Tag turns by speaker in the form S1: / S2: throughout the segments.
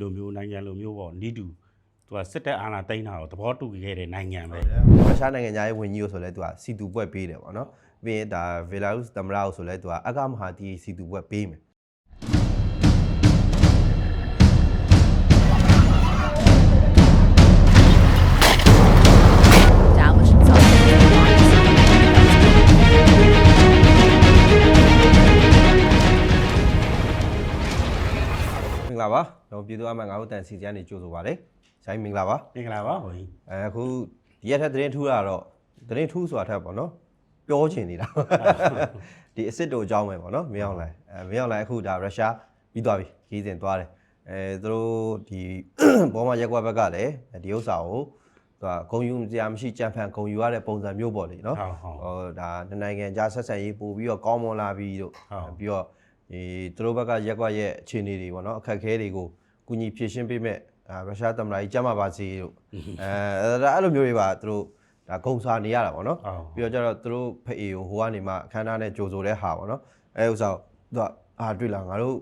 S1: လိုမျိုးနိုင်ငံလိုမျိုးပေါ့နီးတူသူကစစ်တပ်အာဏာသိမ်းတာကိုသဘောတူခဲ့တဲ့နိုင်ငံပဲ
S2: ရုရှားနိုင်ငံသားရေးဝန်ကြီးကိုဆိုလဲသူကစီတူပွဲပေးတယ်ပေါ့နော်ပြီးရင်ဒါဗီလာရုစ်သမ္မတကိုဆိုလဲသူကအကမဟာတီစီတူပွဲပေးမယ် င်္ဂလာပါကျွန်တော်ပြည်သူအမှန်ငါတို့တန်စီစီကနေကြိုဆိုပါလေဆိုင်မင်္ဂလာပါ
S1: မင်္ဂလာပါဘုန်းကြီး
S2: အဲအခုဒီရက်ထက်သတင်းထူးတာတော့သတင်းထူးဆိုတာထက်ပေါ့နော်ပြောချင်နေတာဒီအစ်စ်တို့အကြောင်းပဲပေါ့နော်မင်းအောင်လိုက်အဲမင်းအောင်လိုက်အခုဒါရုရှားပြီးသွားပြီခီးစဉ်သွားတယ်အဲသူတို့ဒီဘောမရက်ကွက်ဘက်ကလည်းဒီဥစ္စာကိုသူကဂုံယူစရာမရှိကြံဖန်ဂုံယူရတဲ့ပုံစံမျိုးပေါ့လေနော်
S1: ဟုတ်ဟုတ်
S2: ဟောဒါနှစ်နိုင်ငံကြားဆက်ဆံရေးပို့ပြီးတော့ကောင်းမွန်လာပြီးတို့
S1: ဟုတ်
S2: ပြီးတော့ ဒီသူတို့ဘက်ကရက်ကွက်ရဲ့အခြေအနေတွေပေါ့နော်အခက်အခဲတွေကိုကုညီဖြေရှင်းပေးမဲ့အာရုရှားသမ္မတကြီးကြမ်းပါပါစေတို့အဲဒါအဲ့လိုမျိုးတွေပါသူတို့ဒါဂုံစာနေရတာပေါ့နော်
S1: ဟုတ်
S2: ပြီးတော့ကျတော့သူတို့ဖအေကိုဟိုကနေမှအခမ်းအနားနဲ့ကြိုဆိုတဲ့ဟာပေါ့နော်အဲဥစ္စာသူကအာတွေ့လာငါတို့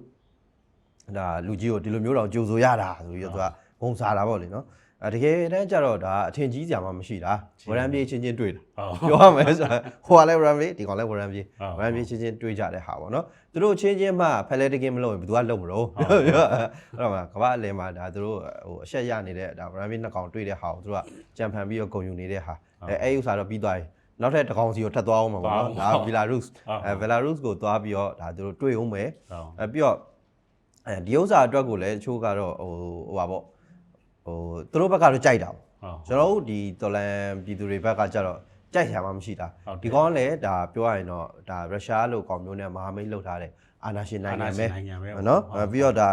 S2: ဒါလူကြီးကိုဒီလိုမျိုးတော့ကြိုဆိုရတာဆိုပြီးတော့သူကဂုံစာတာပေါ့လေနော်အဲ တကယ်တမ်းကျတော့ဒါအထင်ကြီးစရာမှမရှိတာဝရန်ပြေးချင်းချင်းတွေ့တာ
S1: ဟုတ်
S2: ပြောရမယ်ဆိုတာဟိုကလည်း run ပြေးဒီကောင်လည်း run ပြေး
S1: ဟုတ်
S2: run ပြေးချင်းချင်းတွေးကြတဲ့ဟာပေါ့နော်သူတို့ချင်းချင်းမှဖက်လက်တကင်းမလုပ်ရင်ဘယ်သူကလုပ်မလို့ပြောပြောအဲ့တော့မှကမ္ဘာအလယ်မှာဒါသူတို့ဟိုအဆက်ရနေတဲ့ဒါ run ပြေးနှစ်ကောင်တွေးတဲ့ဟာကိုသူတို့ကကြံဖန်ပြီးတော့ဂုံယူနေတဲ့ဟာအဲအဲ့ဥစ္စာတော့ပြီးသွားပြီနောက်ထပ်တစ်ကောင်စီကိုထပ်သွားအောင်မှာပေါ့နော်ဒါ Belarus အဲ Belarus ကိုသွားပြီးတော့ဒါသူတို့တွေးအောင်မယ်
S1: ဟုတ်
S2: အဲပြီးတော့အဲဒီဥစ္စာအတွက်ကိုလည်းတချို့ကတော့ဟိုဟိုပါပေါ့ ဟိုသူတို့ဘက်ကတော့ကြိုက်တာပေါ့
S1: ဟုတ်
S2: ကျွန်တော်တို့ဒီတော်လန်ပြည်သူတွေဘက်ကကြတော့ကြိုက်ရမှာမရှိတာ
S1: ဟုတ်တယ်
S2: ဒီကောင်ကလည်းဒါပြောရရင်တော့ဒါရုရှားလိုကောင်မျိုးနဲ့မဟာမိတ်လုပ်ထားတဲ့အာဏာရှင်နိုင်ငံပဲ
S1: နိုင်ငံပဲ
S2: နော်အဲပြီးတော့ဒါ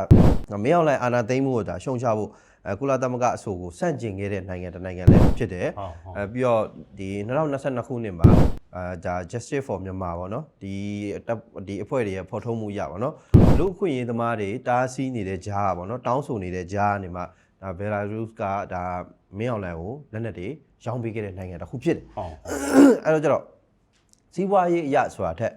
S2: မင်းအောင်လိုင်းအာဏာသိမ်းမှုကိုဒါရှုံချဖို့အဲကုလသမဂ္ဂအဆိုကိုစန့်ကျင်ခဲ့တဲ့နိုင်ငံတစ်နိုင်ငံလည်းဖြစ်တယ်
S1: ဟုတ်ဟုတ်
S2: အဲပြီးတော့ဒီ2022ခုနှစ်မှာအာဒါ Justice for Myanmar ပေါ့နော်ဒီတပ်ဒီအဖွဲ့တွေရဲ့ဖော်ထုတ်မှုရပါတော့လူအခွင့်အရေးသမားတွေတားဆီးနေတဲ့ကြားပါတော့တောင်းဆိုနေတဲ့ကြားကနေမှ ဒါ Belarus ကဒါမင်းအောင်လှိုင်ကိုလက်နက်တွေရောင်းပေးခဲ့တဲ့နိုင်ငံတစ်ခုဖြစ်တယ်
S1: ဟုတ်
S2: အဲ့တော့ကျတော့စီးပွားရေးအရာဆိုတာထက်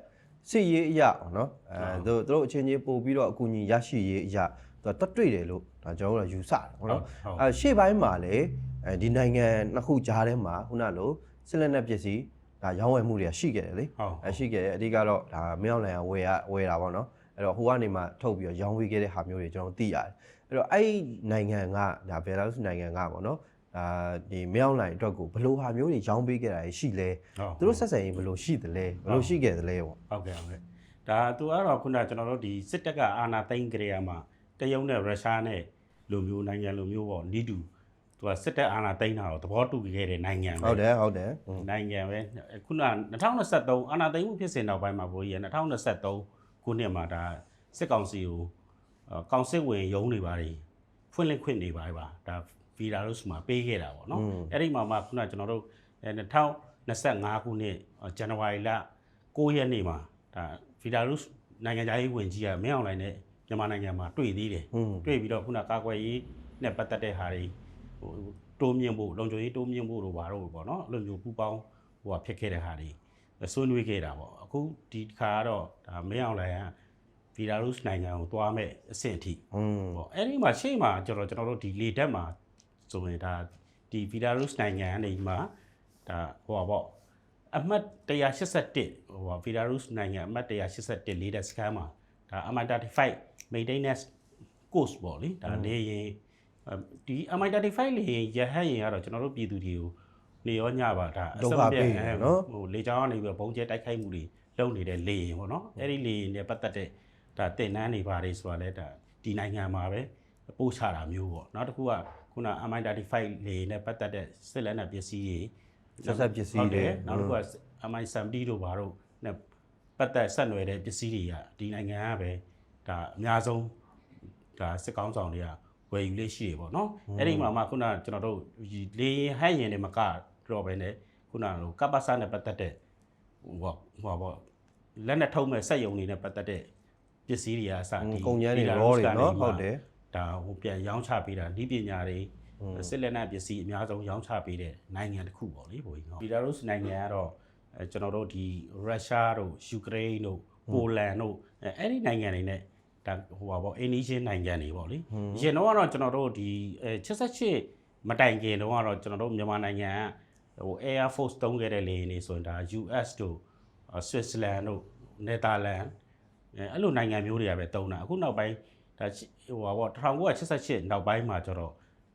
S2: စစ်ရေးအရာပေါ့နော်အဲသူတို့သူတို့အချင်းချင်းပို့ပြီးတော့အကူအညီရရှိရေးအရာသူကတွတ်တွေ့တယ်လို့ဒါကျွန်တော်တို့ကယူဆတယ်ပေါ့နော်အဲရှေ့ပိုင်းမှာလည်းအဲဒီနိုင်ငံနှစ်ခုကြားထဲမှာခုနလိုစစ်လက်နက်ပစ္စည်းဒါရောင်းဝယ်မှုတွေကရှိခဲ့တယ်လေ
S1: ဟုတ်
S2: အဲရှိခဲ့တယ်အဓိကတော့ဒါမင်းအောင်လှိုင်ကဝယ်ရဝယ်တာပေါ့နော်အဲ့တော့ဟိုကနေမှထုတ်ပြီးတော့ရောင်းဝေးခဲ့တဲ့ဟာမျိုးတွေကျွန်တော်သိရတယ် အဲ့တော့အဲ့ဒီနိုင်ငံကဒါဘယ်လာရုစ်နိုင်ငံကပေါ့နော်အာဒီမင်းအောင်လှိုင်အတွက်ကိုဘယ်လိုဟာမျိုးတွေရောင်းပေးခဲ့တာရှိလဲ
S1: ဟုတ်
S2: သူတို့ဆက်ဆံရေးဘယ်လိုရှိသလဲဘယ်လိုရှိခဲ့သလဲပေါ့
S1: ဟုတ်ကဲ့ဟုတ်ကဲ့ဒါသူကတော့ခုနကကျွန်တော်တို့ဒီစစ်တပ်ကအာဏာသိမ်းကြရမှာတရုတ်နဲ့ရုရှားနဲ့လိုမျိုးနိုင်ငံလိုမျိုးပေါ့နီးတူသူကစစ်တပ်အာဏာသိမ်းတာကိုသဘောတူခဲ့တဲ့နိုင်ငံပဲ
S2: ဟုတ်တယ်ဟုတ်တယ်อืม
S1: နိုင်ငံပဲခုန2023အာဏာသိမ်းမှုဖြစ်စဉ်နောက်ပိုင်းမှာဘိုးကြီးက2023ခုနှစ်မှာဒါစစ်ကောင်စီကိုအော် ကောင်စစ်ဝင်ရုံးနေပါတွေဖွင့်လှစ်ခွင့်နေပါတွေပါဒါဗီလာရုစ်မှာပေးခဲ့တာပေါ့နော်အဲ့ဒီမှာမှခုနကျွန်တော်တို့အဲ2025ခုနှစ်အော်ဇန်နဝါရီလ9ရက်နေ့မှာဒါဗီလာရုစ်နိုင်ငံသားရေးဝန်ကြီးကမင်းအောင်လှိုင်နဲ့မြန်မာနိုင်ငံမှာတွေ့သေးတယ်
S2: อืม
S1: တွေ့ပြီးတော့ခုနကာကွယ်ရေးနဲ့ပတ်သက်တဲ့ဟာတွေဟိုတိုးမြင့်ဖို့လုံခြုံရေးတိုးမြင့်ဖို့တို့ဘာတို့ပေါ့နော်အဲ့လိုမျိုးပူပေါင်းဟိုဟာဖြစ်ခဲ့တဲ့ဟာတွေဆွေးနွေးခဲ့တာပေါ့အခုဒီခါကတော့ဒါမင်းအောင်လိုင်က ဗီလာရုစ်နိုင်ငံကိုသွားမဲ့အဆင့်အထိ
S2: อืม
S1: ပေါ့အဲ့ဒီမှာရှေ့မှာကျွန်တော်ကျွန်တော်တို့ဒီလေတက်မှာဆိုရင်ဒါဒီဗီလာရုစ်နိုင်ငံကနေမှာဒါဟိုပါပေါ့အမှတ်181ဟိုပါဗီလာရုစ်နိုင်ငံအမှတ်181လေတက်စကန်မှာဒါ MI35 maintenance course ပေါ့လေဒါလေရင်အဲဒီ MI35 လေရင်ရဟတ်ရင်ကတော့ကျွန်တော်တို့ပြည်သူတွေကိုနေရောညပါဒါအ
S2: ဒုက္ခ
S1: မ
S2: ပေးတယ်နော်
S1: ဟိုလေကြောင်းကနေပြီးတော့ဘုံကျဲတိုက်ခိုက်မှုတွေလုပ်နေတဲ့လေရင်ပေါ့နော်အဲ့ဒီလေရင်နဲ့ပတ်သက်တဲ့ ဒါတင်နန်းတွေပါတယ်ဆိုတာလဲဒါဒီနိုင်ငံမှာပဲပို့ချတာမျိုးပေါ့နောက်တစ်ခုကခုန MI35 လေရင်နဲ့ပတ်သက်တဲ့စစ်လက်နက်ပစ္စည်းတွေ
S2: ဆက်ဆက်ပစ္စည်းတွေ
S1: ဟုတ်တယ်နောက်တစ်ခုက MI70 တို့ဘာတို့နဲ့ပတ်သက်ဆက်နွယ်တဲ့ပစ္စည်းတွေကဒီနိုင်ငံကပဲဒါအများဆုံးဒါစစ်ကောင်းဆောင်တွေကဝယ်ယူလေးရှိတယ်ပေါ့နော်အဲ့ဒီမှာမှခုနကျွန်တော်တို့ဒီလေရင်ဟဲ့ရင်တွေမကတော့ပဲねခုနလိုကပ္ပစာနဲ့ပတ်သက်တဲ့ဟိုပေါ့ဟိုပေါ့လက်နဲ့ထုံးမဲ့စက်ယုံတွေနဲ့ပတ်သက်တဲ့ ပစ္စည်းတွေကအစဒီ
S2: ကုန်ကျန်းတွေ
S1: ဒီလာ
S2: ရောတွေ
S1: ကနေ
S2: နော်
S1: မှ
S2: ဟုတ်တယ်
S1: ဒါဟိုပြန်ရောင်းချပေးတာဤပညာတွေစစ်လက်နက်ပစ္စည်းအများဆုံးရောင်းချပေးတဲ့နိုင်ငံတစ်ခုပေါ့လေဘိုးကြီးဟုတ်ဘီလာရုစ်နိုင်ငံကတော့အဲကျွန်တော်တို့ဒီရုရှားတို့ယူကရိန်းတို့ပိုလန်တို့အဲအဲ့ဒီနိုင်ငံတွေနဲ့ဒါဟိုပါပေါ့အိန္ဒိယနိုင်ငံတွေပေါ့လေအရင်တော့ကတော့ကျွန်တော်တို့ဒီအဲ88မတိုင်ခင်တော့ကတော့ကျွန်တော်တို့မြန်မာနိုင်ငံကဟို Air Force တုံးခဲ့တဲ့လေယာဉ်တွေဆိုရင်ဒါ US တို့အာ Switzerland တို့ Netherlands အဲအဲ့လိုနိုင်ငံမျိုးတွေကပဲတုံးတာအခုနောက်ပိုင်းဒါဟိုပါပေါ့1988နောက်ပိုင်းမှာကျတော့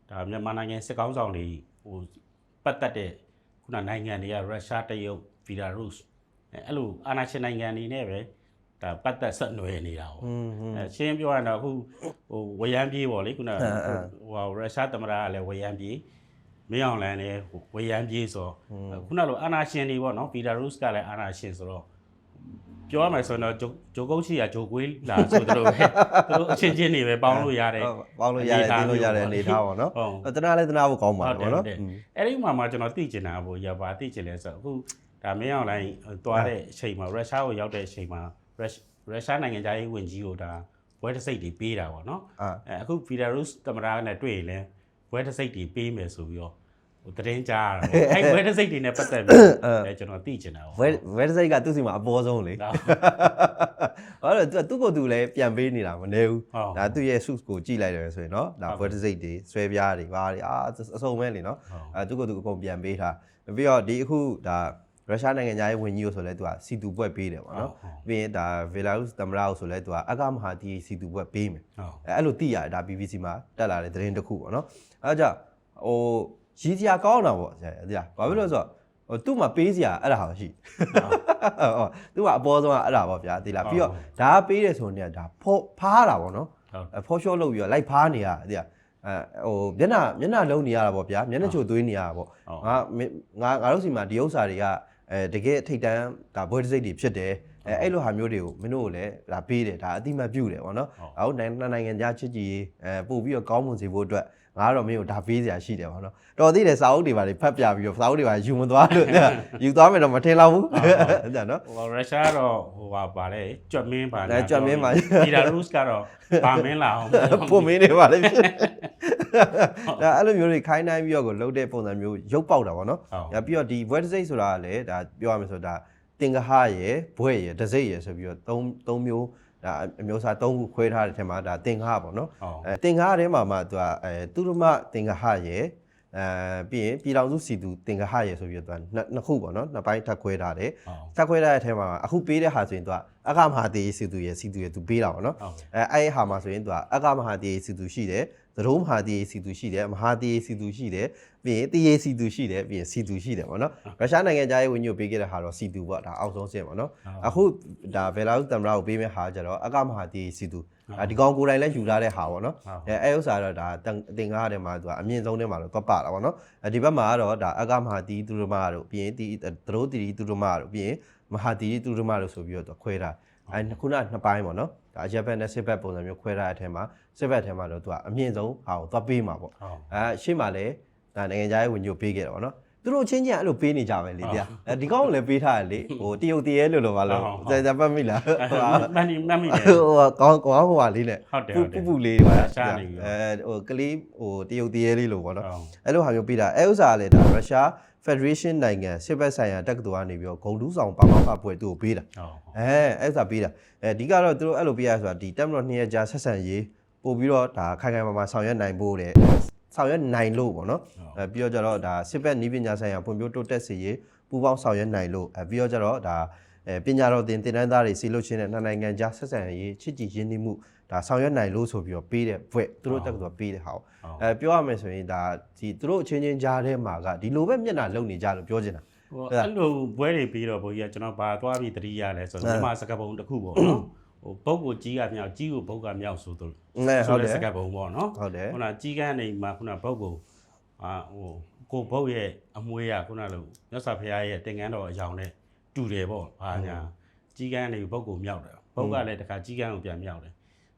S1: ဒါမြန်မာနိုင်ငံစစ်ကောင်းဆောင်တွေဟိုပတ်သက်တဲ့ခုနနိုင်ငံတွေကရုရှားတရုတ်ဗီဒါရုစ်အဲ့လိုအာနာရှင်နိုင်ငံတွေနဲ့ပဲဒါပတ်သက်ဆက်နွယ်နေတာ
S2: 哦
S1: အဲရှင်းပြောရတော့အခုဟိုဝရမ်းပြေးပေါ့လေခုနဟိုဟာရုရှားသမ္မတကလည်းဝရမ်းပြေးမင်းအောင်လန်လည်းဝရမ်းပြေးဆိုခုနလိုအာနာရှင်တွေပေါ့နော်ဗီဒါရုစ်ကလည်းအာနာရှင်ဆိုတော့ ပြောရမယ်ဆိုရင်တော့ဂျိုဂျိုကုတ်ချီကဂျိုကွေးလာဆိုတော့ပဲသူတို့အချင်းချင်းတွေပဲပေါင်းလို့ရတယ်
S2: ဟုတ်ပေါင်းလို့ရတယ်တင်းလို့ရတယ်အနေထားပါနော်
S1: ဟုတ်
S2: တနာလည်းတနာဖို့ကောင်းပါ
S1: ဟုတ်
S2: တော့
S1: တယ်
S2: နော်
S1: ဟုတ်တယ်အဲ့ဒီမှာမှကျွန်တော်သိချင်တာပေါ့ရပါသိချင်လဲဆိုတော့အခုဒါမင်းအောင်လိုင်းသွားတဲ့အချိန်မှာရုရှားကိုရောက်တဲ့အချိန်မှာရုရှားနိုင်ငံသားရေးဝန်ကြီးကိုဒါဘွဲတစ်စိတ်တွေပေးတာပေါ့နော်
S2: အာ
S1: အဲအခုဗီလာရုစ်သမ္မတနဲ့တွေ့ရင်လည်းဘွဲတစ်စိတ်တွေပေးမယ်ဆိုပြီးတော့ ဟိုသတင်းကြားရတာပေါ့အဲဘွဲတစ်စိတ်တွေနဲ့ပတ်သက်ပြီးအဲကျွန်တော်သိချင်တာပေါ့
S2: ဝဲဝဲစိတ်ကသူ့စီမှာအပေါ်ဆုံးလေ
S1: ဒါ
S2: ဟုတ်တယ်သူသူ့ကိုယ်သူလည်းပြန်ပေးနေတာမနေဘူး
S1: ဟုတ်
S2: ဒါသူ့ရဲ့ suit ကိုကြည့်လိုက်တယ်ဆိုရင်နော်ဒါဝဲစိတ်တွေဆွဲပြားတွေဘာတွေအာအစုံပဲလေနော်အဲသူကသူအကုန်ပြန်ပေးထားပြီးတော့ဒီအခုဒါရုရှားနိုင်ငံသားရေးဝန်ကြီးကိုဆိုလဲသူကစီတူပွဲပေးတယ်ပေါ့နော်ပြီးရင်ဒါဗီလာရုစ်သမ္မတကိုဆိုလဲသူကအကမဟာတီစီတူပွဲပေးမယ်
S1: ဟုတ်
S2: အဲအဲ့လိုသိရတယ်ဒါ BBC မှာတက်လာတဲ့သတင်းတစ်ခုပေါ့နော်အဲဒါကြောင့်ဟို ရည်စရာကောင်းတာပေါ့ဆရာသိလားဘာဖြစ်လို့လဲဆိုတော့ဟိုသူ့မှာပေးစရာအဲ့ဒါဟာရှိဟုတ်သူကအပေါ်ဆုံးကအဲ့ဒါပေါ့ဗျာသိလားပြီးတော့ဒါကပေးတယ်ဆိုရင်ဒါဖောဖားတာပေါ့နော်
S1: ဟုတ်
S2: အဖော်ရှော့လုပ်ပြီးတော့လိုက်ဖားနေရတဲ့အဲဟိုမျက်နှာမျက်နှာလုံးနေရတာပေါ့ဗျာမျက်နှာချိုသွေးနေရတာပေါ့ငါမင်းငါငါတို့စီမှာဒီဥစ္စာတွေကအဲတကယ်ထိတ်တန်းဒါဘွဲတစ်စိတ်တွေဖြစ်တယ် အဲအဲ့လိုဟာမျိုးတွေကိုမင်းတို့ကိုလည်းဒါပေးတယ်ဒါအတိမတ်ပြုတယ်ပေါ့နော်အခုနိုင်ငံနိုင်ငံခြားချစ်ကြည်ရေးအဲပို့ပြီးတော့ကောင်းမွန်စေဖို့အတွက်ငါကတော့မင်းကိုဒါပေးစရာရှိတယ်ပေါ့နော်တော်သေးတယ်စာအုပ်တွေပါလေဖတ်ပြပြီးတော့စာအုပ်တွေပါယူမသွားလို့ယူသွားမယ်တော့မထင်တော့ဘူးအဲ့ဒါနော်
S1: ဟိုရုရှားကတော့ဟိုပါဗာလေကြွက်မင်းပါ
S2: အဲကြွက်မင်းပါ
S1: ဗီလာရုစ်ကတော့ဗာမင်းလာအောင်
S2: ပုံမင်းတွေပါလေဒါအဲ့လိုမျိုးတွေခိုင်းနိုင်ပြီးတော့ကိုလှုပ်တဲ့ပုံစံမျိုးရုပ်ပေါက်တာပေါ့နော်
S1: ဟုတ်။
S2: ဒါပြီးတော့ဒီဘွဲတစ်စိတ်ဆိုတာကလည်းဒါပြောရမယ်ဆိုတော့ဒါ တင်ကဟရယ်ဘွဲရယ်တစ်စိတ်ရယ်ဆိုပြီးတော့သုံးသုံးမျိုးဒါအမျိုးအစားသုံးခုခွဲထားတဲ့ထဲမှာဒါတင်ကဟပေါ့နော်
S1: ဟုတ်။
S2: အဲတင်ကဟထဲမှာမှသူကအဲသူရမတင်ကဟရယ်အဲပြီးရင်ပြည်တော်စုစီသူတင်ကဟရယ်ဆိုပြီးတော့သူကနှစ်နှစ်ခုပေါ့နော်နှစ်ပိုင်းထပ်ခွဲထားတယ်
S1: ဟုတ်။
S2: ထပ်ခွဲထားတဲ့ထဲမှာအခုပေးတဲ့ဟာဆိုရင်သူကအကမဟာတေးစီသူရယ်စီသူရယ်သူပေးတာပေါ့နော်
S1: ဟုတ်
S2: အဲအဲ့ဒီဟာမှာဆိုရင်သူကအကမဟာတီစီသူရှိတယ် သရုံးမဟာတီစီသူရှိတယ်မဟာတီစီသူရှိတယ်ပြီးရင်တီယေစီသူရှိတယ်ပြီးရင်စီသူရှိတယ်ပေါ့နော်ရုရှားနိုင်ငံသားရေးဝန်ကြီးကိုပေးခဲ့တဲ့ဟာတော့စီသူပေါ့ဒါအောက်ဆုံးစင်ပေါ့နော်အခုဒါဗေလာရုစ်တမ်ရာကိုပေးမဲ့ဟာကြတော့အကမဟာတီစီသူအဲဒီကောင်ကိုယ်တိုင်လည်းယူထားတဲ့ဟာပေါ့နော်အဲအဲ့ဥစ္စာတော့ဒါတင်ကားထဲမှာသူကအမြင့်ဆုံးထဲမှာတော့သွားပါတာပေါ့နော်အဲဒီဘက်မှာကတော့ဒါအကမဟာတီသူရမတို့ပြီးရင်တီသရုံးတီသူရမတို့ပြီးရင်မဟာတီသူရမတို့ဆိုပြီးတော့သူခွဲထားအဲခုနနှစ်ပိုင်းပေါ့နော် ဒါရက်ဘက်နဲ့စစ်ဘက်ပုံစံမျိုးခွဲထားတဲ့အထက်မှာစစ်ဘက်ထဲမှာတော့သူကအမြင့်ဆုံးဟာကိုသွားပေးမှာပေါ့
S1: ဟုတ်
S2: အဲရှေ့မှာလည်းဒါနိုင်ငံခြားရေးဝန်ကြီးကိုပေးခဲ့တယ်ပေါ့နော် သူတို့ချင်းချင်းအဲ့လိုပေးနေကြပဲလေဗျာအဲဒီကောင်ကိုလည်းပေးထားတယ်လေဟိုတရုတ်တရဲလို့လို့ပါလို့ဇာဇာပတ်မိလားဟို
S1: မှန်ပြီမှန်ပြီလေ
S2: ကောင်းကောင်းဟိုဟာလေးနဲ့
S1: ဟုတ်တယ်
S2: ပူ
S1: ဟုတ်တယ်
S2: ပူပူလေးပါ
S1: ရှားနေပြီ
S2: အဲဟိုကလေးဟိုတရုတ်တရဲလေးလို့ပေါ့နော်
S1: ဟုတ်
S2: အဲ့လိုဟာမျိုးပေးတာအဲဥစ္စာကလည်းဒါရုရှား Federation နိုင်ငံစစ်ဘက်ဆိုင်ရာတက္ကသိုလ်ကနေပြီးတော့ဂုံတူးဆောင်ပါမောက္ခပွဲသူ့ကိုပေးတာ
S1: ဟုတ်
S2: အဲအဲ့ဒါပေးတာအဲဒီကတော့သူတို့အဲ့လိုပေးရဆိုတာဒီတက်မတော်နှစ်ရက်ကြာဆက်ဆံရေးပို့ပြီးတော့ဒါခိုင်ခိုင်မာမာဆောင်ရွက်နိုင်ဖို့တဲ့ ဆောင်ရွက်နိုင်လို့ပေါ့နော်အဲပြီးတော့ကျတော့ဒါစစ်ဘက်နီးပညာဆိုင်ရာဖွံ့ဖြိုးတိုးတက်စေရေးပူးပေါင်းဆောင်ရွက်နိုင်လို့အဲပြီးတော့ကျတော့ဒါအဲပညာတော်သင်တင်တန်းသားတွေစီလို့ချင်းတဲ့နှစ်နိုင်ငံကြားဆက်ဆံရေးချစ်ကြည်ရင်းနှီးမှုဒါဆောင်ရွက်နိုင်လို့ဆိုပြီးတော့ပေးတဲ့ဘွဲ့သူတို့တက်ကတော်ပေးတဲ့ဟာကိုအဲပြောရမယ်ဆိုရင်ဒါဒီသူတို့အချင်းချင်းကြားထဲမှာကဒီလိုပဲမျက်နှာလုံနေကြလို့ပြောချင်တာ
S1: ဟိုအဲ့လိုဘွဲတွေပြီးတော့ဘိုးကြီးကကျွန်တော်ဘာသွားပြီးတတိယလဲဆိုတော့မြန်မာစကားပုံတစ်ခုပေါ့နော် ဟိုပုတ်ကိုကြီးကမြောက်ကြီးကိုပုတ်ကမြောက်ဆိုတော့
S2: နဲဟု
S1: ဆို
S2: တ်တ
S1: တဲ့
S2: ယ်
S1: စကားပုံပေါ့နော်
S2: ဟုတ်တယ်
S1: ခုနကြီးကန်းနေမှာခုနပုတ်ကိုအာဟိုကိုပုတ်ရဲ့အမွေးရခုနလိုမြတ်စွာဘုရားရဲ့တင်ကန်းတော်အယောင်နဲ့တူတယ်ပေါ့ဘာညာကြီးကန်းနေပုတ်ကိုမြောက်တယ်ပုတ်ကလည်းတခါကြီးကန်းကိုပြန်မြောက်တယ်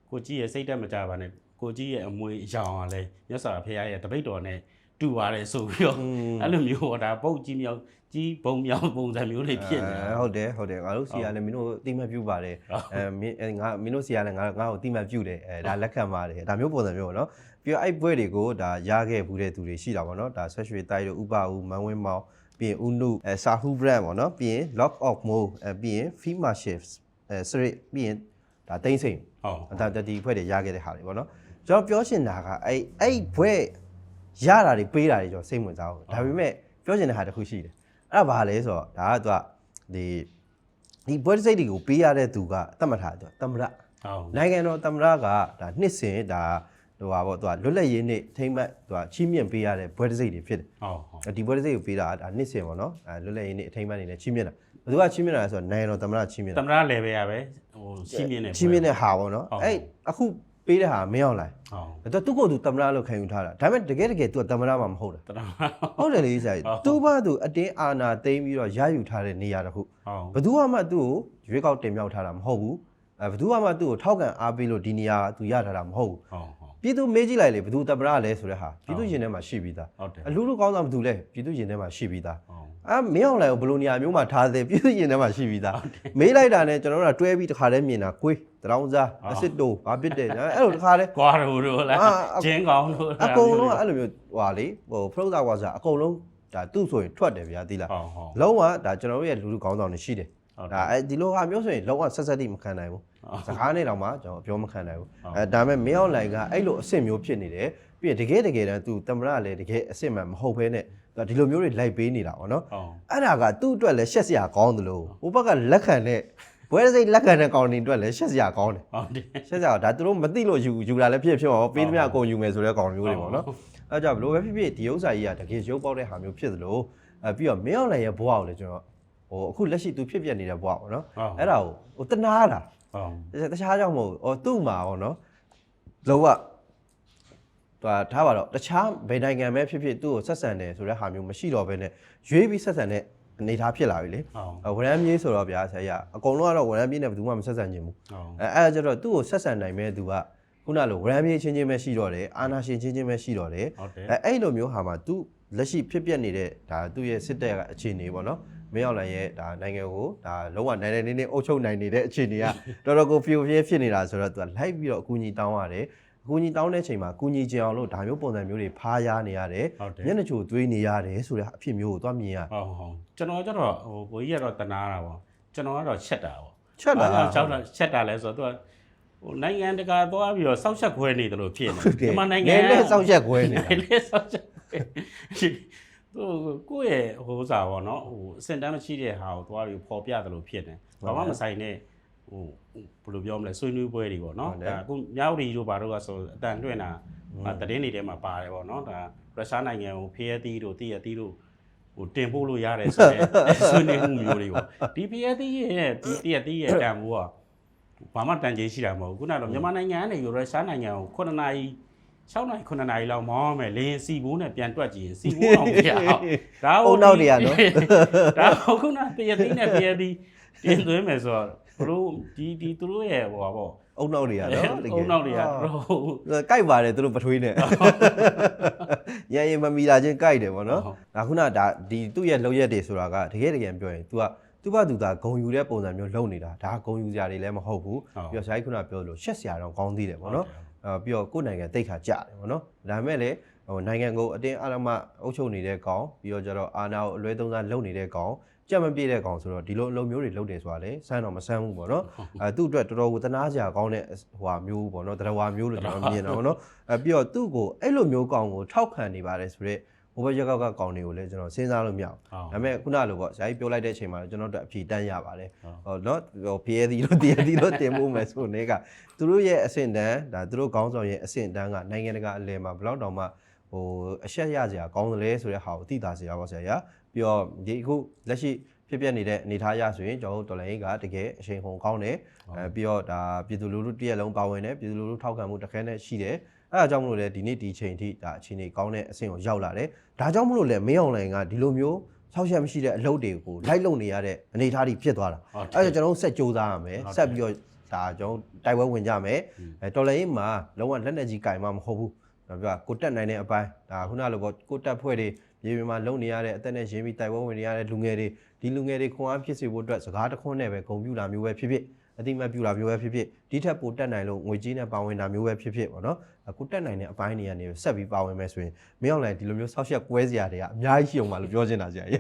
S1: ကိုကြီးရဲ့စိတ်တက်မကြပါနဲ့ကိုကြီးရဲ့အမွေးအယောင်ကလည်းမြတ်စွာဘုရားရဲ့တပိတ်တော်နဲ့ တူပါတယ်ဆိုပြီးတော့အဲ့လိုမျိုးပေါ့ဒါပုတ်ကြီးမြောက်ကြီးဘုံမြောက်ပုံစံမျိုးတွေဖြစ်နေတာ
S2: အဲဟုတ်တယ်ဟုတ်တယ်ငါတို့စီကလည်းမင်းတို့အတိမတ်ပြုပါတယ်အဲမင်းအဲငါမင်းတို့စီကလည်းငါငါ့ကိုအတိမတ်ပြုတယ်အဲဒါလက်ခံပါတယ်ဒါမျိုးပုံစံမျိုးပေါ့နော်ပြီးတော့အဲ့ပွဲတွေကိုဒါရခဲ့ဘူးတဲ့သူတွေရှိတာပေါ့နော်ဒါဆက်ရွှေတိုက်တို့ဥပဦးမန်းဝင်းမောင်ပြီးရင်ဦးနုအဲစာဟူ brand ပေါ့နော်ပြီးရင် lock of mo အဲပြီးရင် fima shifts အဲ sorry ပြီးရင်ဒါသိမ့်စိန်
S1: ဟုတ်
S2: အတတတီဖွဲ့တွေရခဲ့တဲ့ဟာတွေပေါ့နော်ကျွန်တော်ပြောချင်တာကအဲ့အဲ့ဘွဲ ရတာတွေပေးတာတွေကျွန်တော်စိတ်ဝင်စားဘူးဒါပေမဲ့ပြောချင်တဲ့ဟာတစ်ခုရှိတယ်အဲ့ဒါဘာလဲဆိုတော့ဒါကသူကဒီဒီဘွဲစိတ်တွေကိုပေးရတဲ့သူကတတ်မှတ်ထားတယ်သူကတမရ
S1: ဟုတ်
S2: နိုင်ငံတော်တမရကဒါနှစ်စဉ်ဒါဟိုပါပေါ့သူကလွတ်လပ်ရေးနေ့ထိမ့်မှတ်သူကချီးမြှင့်ပေးရတဲ့ဘွဲစိတ်တွေဖြစ်တယ်
S1: ဟုတ်ဟုတ်
S2: ဒီဘွဲစိတ်ကိုပေးတာဒါနှစ်စဉ်ပေါ့နော်အဲလွတ်လပ်ရေးနေ့အထိမ့်မှတ်နေနဲ့ချီးမြှင့်တာဘယ်သူကချီးမြှင့်တာလဲဆိုတော့နိုင်ငံတော်တမရချီးမြှင့်တာ
S1: သမရ level ရပဲဟိုရှင်းမြင်နေ
S2: ချီးမြှင့်တဲ့ဟာပေါ့နော်
S1: ဟုတ်
S2: အဲ့အခု ပေးတဲ့ဟာမင်းအောင်လိုက်
S1: ဟုတ်
S2: သူသူ့ကိုယ်သူတမရလို့ခံယူထားတာဒါပေမဲ့တကယ်တကယ်သူကတမရမှာမဟုတ်တာ
S1: တရဟ
S2: ဟုတ်တယ်လေဆရာကြီး
S1: ဟုတ်
S2: သူ့ဘာသူအတင်းအာဏာသိမ်းပြီးတော့ရယူထားတဲ့နေရာတစ်ခုု
S1: တ်
S2: ဘယ်သူမှသူ့ကိုရွေးကောက်တင်မြှောက်ထားတာမဟုတ်ဘူးအဲဘယ်သူမှသူ့ကိုထောက်ခံအားပေးလို့ဒီနေရာသူရထားတာမဟုတ်ဘူး
S1: ဟုတ်ဟုတ်
S2: ပြည်သူမေးကြည့်လိုက်လေဘယ်သူတမရလဲဆိုတဲ့ဟာပြည်သူရင်ထဲမှာရှိပြီးသား
S1: ဟုတ်တယ်
S2: အလူလူကောင်းဆောင်ဘယ်သူလဲပြည်သူရင်ထဲမှာရှိပြီးသား
S1: ဟုတ်
S2: အာမင်းအောင်လိုက်ကိုဘယ်လိုနေရာမျိုးမှာထားသေးပြည်သူရင်ထဲမှာရှိပြီးသားမေးလိုက်တာနဲ့ကျွန်တော်တို့ကတွဲပြီးတစ်ခါတည်းမြင်တာကိုယ်တရောင်းစားအစ်စ်တိုဘာဖြစ်တယ်အဲ့လိုတစ်ခါတည်း
S1: ကွာတို့တို့လား
S2: အာအ
S1: ဂျင်းကောင်းတို့
S2: အကုန်လုံးကအဲ့လိုမျိုးဟွာလေဟိုဖရုတ်သားကွာစားအကုန်လုံးဒါသူ့ဆိုရင်ထွက်တယ်ဗျာသီလား
S1: ဟုတ်ဟုတ်
S2: လုံးဝဒါကျွန်တော်တို့ရဲ့လူလူကောင်းဆောင်တွေရှိတယ်
S1: ဟုတ်
S2: ဒါအဲဒီလိုဟာမျိုးဆိုရင်လုံးဝဆက်ဆက်တိမခံနိုင်ဘူး စကားနဲ့တောင်မှကျွန်တော်အပြောမခံနိုင်ဘူးအဲဒါပေမဲ့မင်းအောင်လိုင်ကအဲ့လိုအစ်စ်မျိုးဖြစ်နေတယ်ပြီးရင်တကယ်တကယ်တမ်းသူတမရလည်းတကယ်အစ်စ်မှန်မဟုတ်ဘဲနဲ့ဒါဒီလိုမျိုးတွေလိုက်ပေးနေတာပေါ့နော်
S1: ဟုတ်
S2: အဲ့ဒါကသူ့အတွက်လည်းရှက်စရာကောင်းတယ်လို့ဟိုဘက်ကလက်ခံတဲ့ဘွဲစိတ်လက်ခံတဲ့ကောင်တွေအတွက်လည်းရှက်စရာကောင်းတယ်
S1: ဟုတ်တယ်
S2: ရှက်စရာဒါသူတို့မသိလို့ယူယူတာလည်းဖြစ်ဖြစ်ပါဘောပေးသမျှအကုန်ယူမယ်ဆိုတဲ့ကောင်မျိုးတွေပေါ့နော်အဲကြောင့်ဘလို့ပဲဖြစ်ဖြစ်ဒီဥစ္စာကြီးကတကယ်ရုပ်ပေါက်တဲ့ဟာမျိုးဖြစ်သလိုအဲပြီးတော့မင်းအောင်လည်းရဲ့ဘဝကိုလည်းကျွန်တော်ဟိုအခုလက်ရှိသူဖြစ်ပြနေတဲ့ဘဝပေါ့နော်
S1: ဟုတ်
S2: အဲ့ဒါကိုဟိုတနာတာ
S1: ဟု တ်
S2: တခြားကြောင့်မဟုတ်ဘူးဟိုသူ့မှာပေါ့နော်လောကတွာထားပါတော့တခြားဘယ်နိုင်ငံပဲဖြစ်ဖြစ်သူ့ကိုဆက်ဆံတယ်ဆိုတဲ့ဟာမျိုးမရှိတော့ဘဲနဲ့ရွေးပြီးဆက်ဆံတဲ့အနေအထားဖြစ်လာပြီလေ
S1: ဟုတ်
S2: ဝရမ်းမြေးဆိုတော့ဗျာဆရာကြီးအကုန်လုံးကတော့ဝရမ်းမြေးနဲ့ဘယ်သူမှမဆက်ဆံခြင်းဘူး
S1: ဟုတ်
S2: အဲအဲ့ဒါကြတော့သူ့ကိုဆက်ဆံနိုင်မဲ့သူကခုနလိုဝရမ်းမြေးချင်းချင်းပဲရှိတော့တယ်အာနာရှင်ချင်းချင်းပဲရှိတော့တယ်
S1: ဟုတ်တယ်
S2: အဲအဲ့လိုမျိုးဟာမှာသူလက်ရှိဖြစ်ပျက်နေတဲ့ဒါသူ့ရဲ့စစ်တပ်ကအခြေအနေပေါ့နော် မင်းအောင်လှိုင်ရဲ့ဒါနိုင်ငံကိုဒါလုံးဝနိုင်နိုင်နေနေအုပ်ချုပ်နိုင်နေတဲ့အခြေအနေကတော်တော်ကိုဖျို့ဖျဲဖြစ်နေတာဆိုတော့သူကလိုက်ပြီးတော့အကူအညီတောင်းရတယ်အကူအညီတောင်းတဲ့အချိန်မှာအကူအညီချင်အောင်လို့ဒါမျိုးပုံစံမျိုးတွေဖားရနေရတယ်
S1: ဟုတ်တယ်
S2: မျက်နှာချိုသွေးနေရတယ်ဆိုတဲ့အဖြစ်မျိုးကိုသွားမြင်ရ
S1: ဟုတ်ဟုတ်ကျွန်တော်ကျတော့ဟိုကိုကြီးကတော့တနာတာပေါ့ကျွန်တော်ကတော့ချက်တာပေါ့
S2: ချက်တာ
S1: ကြောက်တာချက်တာလဲဆိုတော့သူကဟိုနိုင်ငံတကာသွားပြီးတော့စောက်ချက်ခွဲနေတယ်လို့ဖြစ်နေမြန်မာနိုင်ငံ
S2: ငယ်လေးစောက်ရက်ခွဲနေတာ
S1: လေလေစောက်ချက်ခွဲ သူကိုယ့်ရဲ့ဟိုဥစားပေါ့နော်ဟိုအစင်တမ်းမရှိတဲ့ဟာကိုသွားပြီးပေါ်ပြတယ်လို့ဖြစ်နေဘာမှမဆိုင်တဲ့ဟိုဘယ်လိုပြောမလဲဆွေးနွေးပွဲတွေပေါ့နော်
S2: ဟုတ်တယ်
S1: ဒါအခုမြောက်ရီတို့ဘာတို့ကဆိုအတန်လွှင့်တာတတင်းတွေထဲမှာပါတယ်ပေါ့နော်ဒါရုရှားနိုင်ငံကိုဖျဲသီးတို့တည်ရသီးတို့ဟိုတင်ပို့လို့ရတယ်ဆိုတဲ့ဆွေးနွေးမှုမျိုးတွေပေါ့ဒီဖျဲသီးရဲ့ဒီတည်ရသီးရဲ့တန်ဖိုးကဘာမှတန်ကြေးရှိတာမဟုတ်ဘူးခုနကတော့မြန်မာနိုင်ငံကနေရုရှားနိုင်ငံကို9နာရီ 6နာရီ9နာရီလောက်မောင်းမယ်လင်းစီဘိုးနဲ့ပြန်တွက်ကြည့်ရင်စီဘိုးအောင်မရအောင်ဒါ
S2: အုံနောက်တွေကနော်
S1: ဒါဟုတ်ခုနတည်ရသီးနဲ့ဖျဲသီးတင်သွင်းမယ်ဆိုတော့ဘလို့ဒီဒီသူတို့ရဲ့ဟိုပါပေါ့
S2: အုံနောက်တွေကနော်တကယ်
S1: အုံနောက်တွေက
S2: အာ
S1: ဟို
S2: ကြိုက်ပါတယ်သူတို့ပထွေးနဲ့ရရင်မမီလာချင်းကြိုက်တယ်ဗောနော်
S1: ဟုတ်
S2: ဒါခုနဒါဒီသူ့ရဲ့လောက်ရက်တွေဆိုတာကတကယ်တကယ်ပြောရင် तू ကသူ့ဘာသူသာဂုံယူတဲ့ပုံစံမျိုးလုပ်နေတာဒါဂုံယူစရာတွေလည်းမဟုတ်ဘူးပြီးတော့ဆရာကြီးခုနပြောလို့ရှက်စရာတော့ကောင်းသေးတယ်ဗောနော်အဲ ပြီးတော့ကိုယ့်နိုင်ငံတိတ်ခါကြတယ်ဗောနော်ဒါပေမဲ့လေဟိုနိုင်ငံကိုအတင်းအဓမ္မအုပ်ချုပ်နေတဲ့ကောင်ပြီးတော့ကျတော့အာဏာကိုအလွဲသုံးစားလုပ်နေတဲ့ကောင်ကြက်မပြည့်တဲ့ကောင်ဆိုတော့ဒီလိုအလုပ်မျိုးတွေလုပ်တယ်ဆိုတာလေစမ်းတော့မစမ်းဘူးဗောနော်အဲသူ့အတွက်တော်တော်ကိုတနာစရာကောင်းတဲ့ဟိုဟာမျိုးဗောနော်တရားဝါမျိုးလို့ကျွန်တော်မြင်တာဗောနော်အဲပြီးတော့သူ့ကိုအဲ့လိုမျိုးကောင်ကိုထောက်ခံနေပါတယ်ဆိုတော့ ဟိုဘက်ရက်ကောက်ကကောင်တွေကိုလည်းကျွန်တော်စဉ်းစားလို့မရဘူး
S1: ဟုတ်
S2: ဒါပေမဲ့ခုနလိုပေါ့ဇာကြီးပြောလိုက်တဲ့အချိန်မှာကျွန်တော်တို့အဖြေတန်းရပါတယ်
S1: ဟုတ်
S2: ဟောနော်ဟိုဖျဲသီးတို့တည်သီးတို့တင်ဖို့မယ်ဆိုနေကသူတို့ရဲ့အဆင့်တန်းဒါသူတို့ခေါင်းဆောင်ရဲ့အဆင့်တန်းကနိုင်ငံတကာအလယ်မှာဘယ်လောက်တောင်မှဟိုအရှက်ရစရာကောင်းတယ်လဲဆိုတဲ့ဟာကိုသိတာစရာပေါ့ဆရာကြီးပြီးတော့ဒီအခုလက်ရှိဖြစ်ပျက်နေတဲ့အနေအထားအရဆိုရင်ကျွန်တော်တို့တော်လိုင်းကတကယ်အချိန်ဟုန်ကောင်းတယ်အဲပြီးတော့ဒါပြည်သူလူထုတရက်လုံးပါဝင်တယ်ပြည်သူလူထုထောက်ခံမှုတစ်ခဲနဲ့ရှိတယ် အဲဒါကြောင့်မလို့လေဒီနေ့ဒီချိန်ထိဒါအချိန်ကြီးကောင်းတဲ့အဆင့်ကိုရောက်လာတယ်ဒါကြောင့်မလို့လေမင်းအောင်လိုင်ကဒီလိုမျိုးဆောက်ရှက်မရှိတဲ့အလုပ်တွေကိုလိုက်လုပ်နေရတဲ့အနေအထားတွေဖြစ်သွားတာ
S1: ဟုတ်
S2: အဲ့ဒါကျွန်တော်တို့ဆက်ကြိုးစားရမယ်
S1: ဟုတ်တယ်
S2: ဆက်ပြီးတော့ဒါကျွန်တော်တိုက်ပွဲဝင်ကြမယ်အဲတော်လည်းမှာလုံးဝလက်နဲ့ကြီးကင်မှမဟုတ်ဘူးကျွန်တော်ပြောကိုတက်နိုင်တဲ့အပိုင်းဒါခုနလိုပေါ့ကိုတက်ဖွဲ့တွေမြေပြင်မှာလုံနေရတဲ့အသက်နဲ့ရင်းပြီးတိုက်ပွဲဝင်နေရတဲ့လူငယ်တွေဒီလူငယ်တွေခွန်အားဖြစ်စေဖို့အတွက်စကားတစ်ခွန်းနဲ့ပဲဂုံပြူလာမျိုးပဲဖြစ်ဖြစ် အတိမတ်ပြူလာမျိုးပဲဖြစ်ဖြစ်ဒီထက်ပိုတက်နိုင်လို့ငွေကြီးနဲ့ပါဝင်တာမျိုးပဲဖြစ်ဖြစ်ပေါ့နော်အခုတက်နိုင်တဲ့အပိုင်းတွေကနေဆက်ပြီးပါဝင်မယ်ဆိုရင်မင်းအောင်လည်းဒီလိုမျိုးဆောက်ရှက်ကွဲစရာတွေကအများကြီးရှိအောင်ပါလို့ပြောချင်တာဆရာကြီး